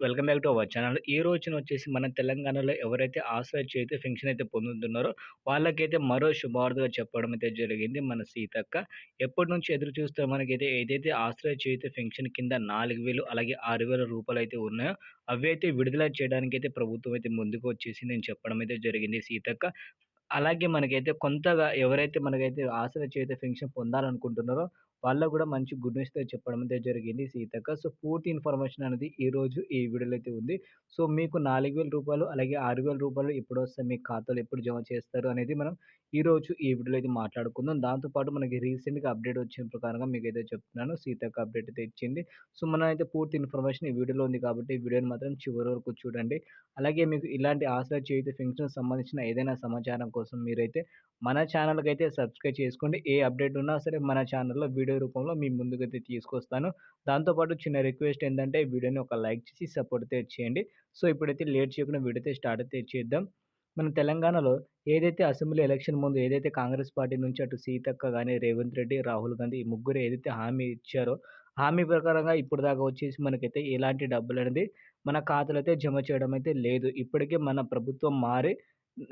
Welcome back to our channel. ఈ రోజున వచ్చేసి మన తెలంగాణలో ఎవరైతే ఆశ్రయ చేతి ఫెన్షన్ అయితే పొందుతున్నారో వాళ్ళకైతే మరో శుభార్తగా చెప్పడం అయితే జరిగింది మన సీతక్క. ఎప్పటి నుంచి ఎదురు చూస్తే మనకైతే ఏదైతే ఆశ్రయ చేతి ఫెన్షన్ కింద నాలుగు వేలు అలాగే ఆరు వేల రూపాయలు అయితే ఉన్నాయో అవి అయితే విడుదల చేయడానికి అయితే ప్రభుత్వం అయితే ముందుకు వచ్చేసి నేను చెప్పడం అయితే జరిగింది సీతక్క. అలాగే మనకైతే కొంతగా ఎవరైతే మనకైతే ఆశ్రయ చేతి ఫెన్షన్ పొందాలనుకుంటున్నారో వాళ్ళకు కూడా మంచి గుడ్ న్యూస్ అయితే చెప్పడం అయితే జరిగింది సీతక్క. సో పూర్తి ఇన్ఫర్మేషన్ అనేది ఈరోజు ఈ వీడియోలో అయితే ఉంది. సో మీకు నాలుగు వేల రూపాయలు అలాగే ఆరు వేల రూపాయలు ఎప్పుడు వస్తాయి మీ ఖాతాలో ఎప్పుడు జమ చేస్తారు అనేది మనం ఈరోజు ఈ వీడియోలో అయితే మాట్లాడుకుందాం. దాంతోపాటు మనకి రీసెంట్గా అప్డేట్ వచ్చిన ప్రకారంగా మీకు అయితే చెప్తున్నాను. సీతక్క అప్డేట్ అయితే ఇచ్చింది. సో మనం అయితే పూర్తి ఇన్ఫర్మేషన్ ఈ వీడియోలో ఉంది కాబట్టి ఈ వీడియోని మాత్రం చివరి వరకు చూడండి. అలాగే మీకు ఇలాంటి ఆశ్రయ చేతి ఫంక్షన్ సంబంధించిన ఏదైనా సమాచారం కోసం కోసం మీరైతే మన ఛానల్కి అయితే సబ్స్క్రైబ్ చేసుకోండి. ఏ అప్డేట్ ఉన్నా సరే మన ఛానల్లో వీడియో రూపంలో మీ ముందుకైతే తీసుకొస్తాను. దాంతోపాటు చిన్న రిక్వెస్ట్ ఏంటంటే వీడియోని ఒక లైక్ చేసి సపోర్ట్ అయితే చేయండి. సో ఇప్పుడైతే లేట్ చేయకుండా వీడియో అయితే స్టార్ట్ అయితే చేద్దాం. మన తెలంగాణలో ఏదైతే అసెంబ్లీ ఎలక్షన్ ముందు ఏదైతే కాంగ్రెస్ పార్టీ నుంచి అటు సీతక్క కానీ రేవంత్ రెడ్డి రాహుల్ గాంధీ ఈ ముగ్గురు ఏదైతే హామీ ఇచ్చారో హామీ ప్రకారంగా ఇప్పుడు దాకా వచ్చేసి మనకైతే ఎలాంటి డబ్బులు అనేది మన ఖాతాలో అయితే జమ చేయడం అయితే లేదు. ఇప్పటికే మన ప్రభుత్వం మారి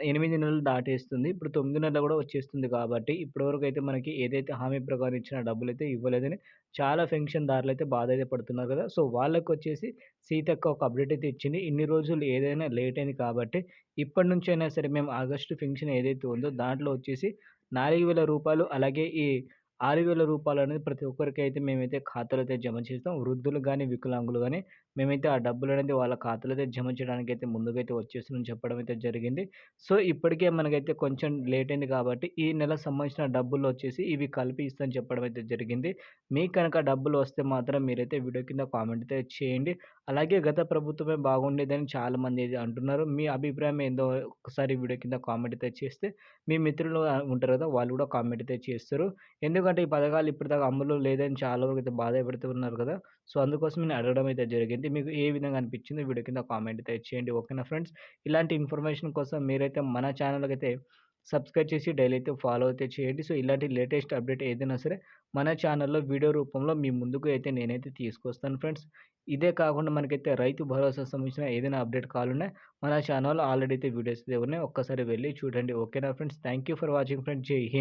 ఎనిమిది నెలలు దాటేస్తుంది. ఇప్పుడు తొమ్మిది నెలలు కూడా వచ్చేస్తుంది కాబట్టి ఇప్పటివరకు అయితే మనకి ఏదైతే హామీ ప్రకారం ఇచ్చిన డబ్బులు అయితే ఇవ్వలేదని చాలా పెన్షన్దారులు అయితే బాధ అయితే పడుతున్నారు కదా! సో వాళ్ళకి వచ్చేసి సీతక్క ఒక అప్డేట్ అయితే ఇచ్చింది. ఇన్ని రోజులు ఏదైనా లేట్ అయింది కాబట్టి ఇప్పటి నుంచి అయినా సరే మేము ఆగస్టు పెన్షన్ ఏదైతే ఉందో దాంట్లో వచ్చేసి నాలుగు వేల రూపాయలు అలాగే ఈ ఆరు వేల రూపాయలు అనేది ప్రతి ఒక్కరికి అయితే మేమైతే ఖాతాలో అయితే జమ చేస్తాం. వృద్ధులు కానీ వికలాంగులు కానీ మేమైతే ఆ డబ్బులు అనేది వాళ్ళ ఖాతాలో అయితే జమ చేయడానికి అయితే ముందుకైతే వచ్చేస్తుందని చెప్పడం అయితే జరిగింది. సో ఇప్పటికే మనకైతే కొంచెం లేట్ అయింది కాబట్టి ఈ నెల సంబంధించిన డబ్బులు వచ్చేసి ఇవి కలిపి ఇస్తాను చెప్పడం అయితే జరిగింది. మీకు కనుక డబ్బులు వస్తే మాత్రం మీరైతే వీడియో కింద కామెంట్ అయితే చేయండి. అలాగే గత ప్రభుత్వమే బాగుండేదని చాలామంది అంటున్నారు. మీ అభిప్రాయం ఏందో ఒకసారి వీడియో కింద కామెంట్ అయితే చేస్తే మీ మిత్రులు ఉంటారు కదా వాళ్ళు కూడా కామెంట్ అయితే చేస్తారు. ఎందుకంటే ఈ పథకాలు ఇప్పటిదాకా అమలు లేదని చాలా వరకు అయితే బాధపడుతున్నారు కదా. సో అందుకోసం నేను అడగడం అయితే జరిగింది. మీకు ఏ విధంగా అనిపించింది వీడియో కింద కామెంట్ అయితే చేయండి. ఓకేనా ఫ్రెండ్స్? ఇలాంటి ఇన్ఫర్మేషన్ కోసం మీరైతే మన ఛానల్కి అయితే సబ్స్క్రైబ్ చేసి డైలీ అయితే ఫాలో అయితే చేయండి. సో ఇలాంటి లేటెస్ట్ అప్డేట్ ఏదైనా సరే మన ఛానల్లో వీడియో రూపంలో మీ ముందుకు అయితే నేనైతే తీసుకొస్తాను ఫ్రెండ్స్. ఇదే కాకుండా మనకైతే రైతు భరోసా సంబంధించిన ఏదైనా అప్డేట్ కావాలన్నా మన ఛానల్లో ఆల్రెడీ అయితే వీడియోస్ అయితే ఉన్నాయి. ఒక్కసారి వెళ్ళి చూడండి. ఓకేనా friends? Thank you for watching friends. జై హింద్.